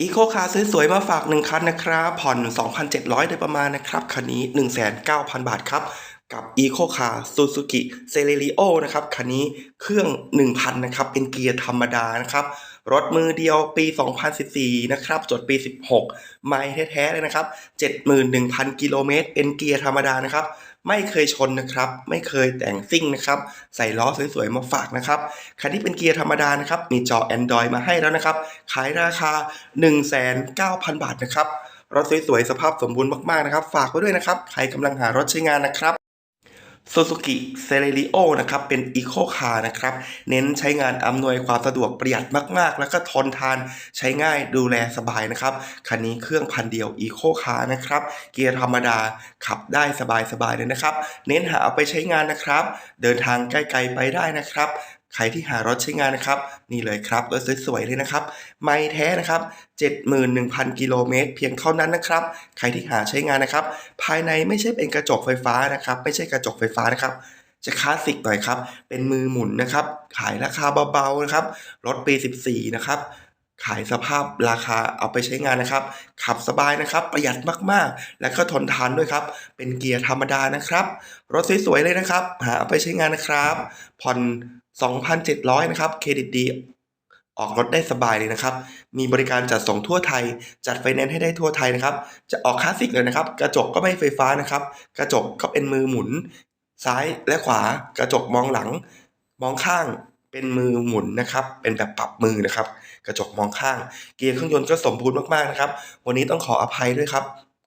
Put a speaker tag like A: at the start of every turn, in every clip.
A: อีโคคาร์สวยๆมาฝากหนึ่งคันนะครับ ผ่อน 2,700 โดยประมาณนะครับ คันนี้ 1,900 บาทครับ กับ e c o Car Suzuki Celerio นะครับ คันนี้เครื่อง 1,000 นะครับ เป็นเกียร์ธรรมดานะครับ รถมือเดียวปี 2014 นะครับ จดปี 16 ไม่แท้ๆเลยนะครับ 71,000 กิโลเมตร เป็นเกียร์ธรรมดานะครับ ไม่เคยชนนะครับ ไม่เคยแต่งซิ่งนะครับ ใส่ล้อสวยๆ มาฝากนะครับ คันนี้เป็นเกียร์ธรรมดานะครับ มีจอ Android มาให้แล้วนะครับ ขายราคา 1,900บาทนะครับ รถสวยๆ สภาพสมบูรณ์มากๆ นะครับ ฝากไว้ด้วยนะครับ ใครกำลังหารถใช้งานนะครับ Suzuki Celerio นะครับเป็น Eco Car นะครับเน้นใช้งานอำนวยความสะดวกประหยัดมาก ๆ แล้วก็ทนทานใช้ง่ายดูแลสบายนะครับคันนี้เครื่องพันเดียว Eco Car นะครับเกียร์ธรรมดาขับได้สบายๆเลยนะครับ เน้นหาเอาไปใช้งานนะครับ เดินทางใกล้ๆไปได้นะครับ ใครที่หารถใช้งานนะครับ นี่เลยครับรถสวยๆเลยนะครับ ไม่แท้นะครับ 71,000 กิโลเมตรเพียงเท่านั้นนะครับ ใครที่หาใช้งานนะครับ ภายในไม่ใช่เป็นกระจกไฟฟ้านะครับ ไม่ใช่กระจกไฟฟ้านะครับจะคลาสสิกหน่อยครับ เป็นมือหมุนนะครับ ขายราคาเบาๆนะครับ รถปี 14 นะครับ ขายสภาพราคาเอาไปใช้งานนะครับ ขับสบายนะครับ ประหยัดมากๆ และก็ทนทานด้วยครับ เป็นเกียร์ธรรมดานะครับ รถสวยๆเลยนะครับ หาเอาไปใช้งานนะครับ ผ่อน 2,700 นะครับ เครดิตดี ออกรถได้สบายเลยนะครับ มีบริการจัดส่งทั่วไทย จัดไฟแนนซ์ให้ได้ทั่วไทยนะครับ จะออกคลาสสิกเลยนะครับ กระจกก็ไม่ไฟฟ้านะครับ กระจกก็เป็นมือหมุน ซ้ายและขวา กระจกมองหลัง มองข้าง เป็นมือหมุนนะครับ เป็นแบบปรับมือนะครับ กระจกมองข้าง เกียร์เครื่องยนต์ก็สมบูรณ์มากๆนะครับ วันนี้ต้องขออภัยด้วยครับ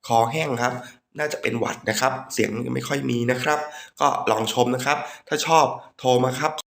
A: คอแห้งครับ น่าจะเป็นหวัดนะครับ เสียงไม่ค่อยมีนะครับ ก็ลองชมนะครับ ถ้าชอบโทรมาครับ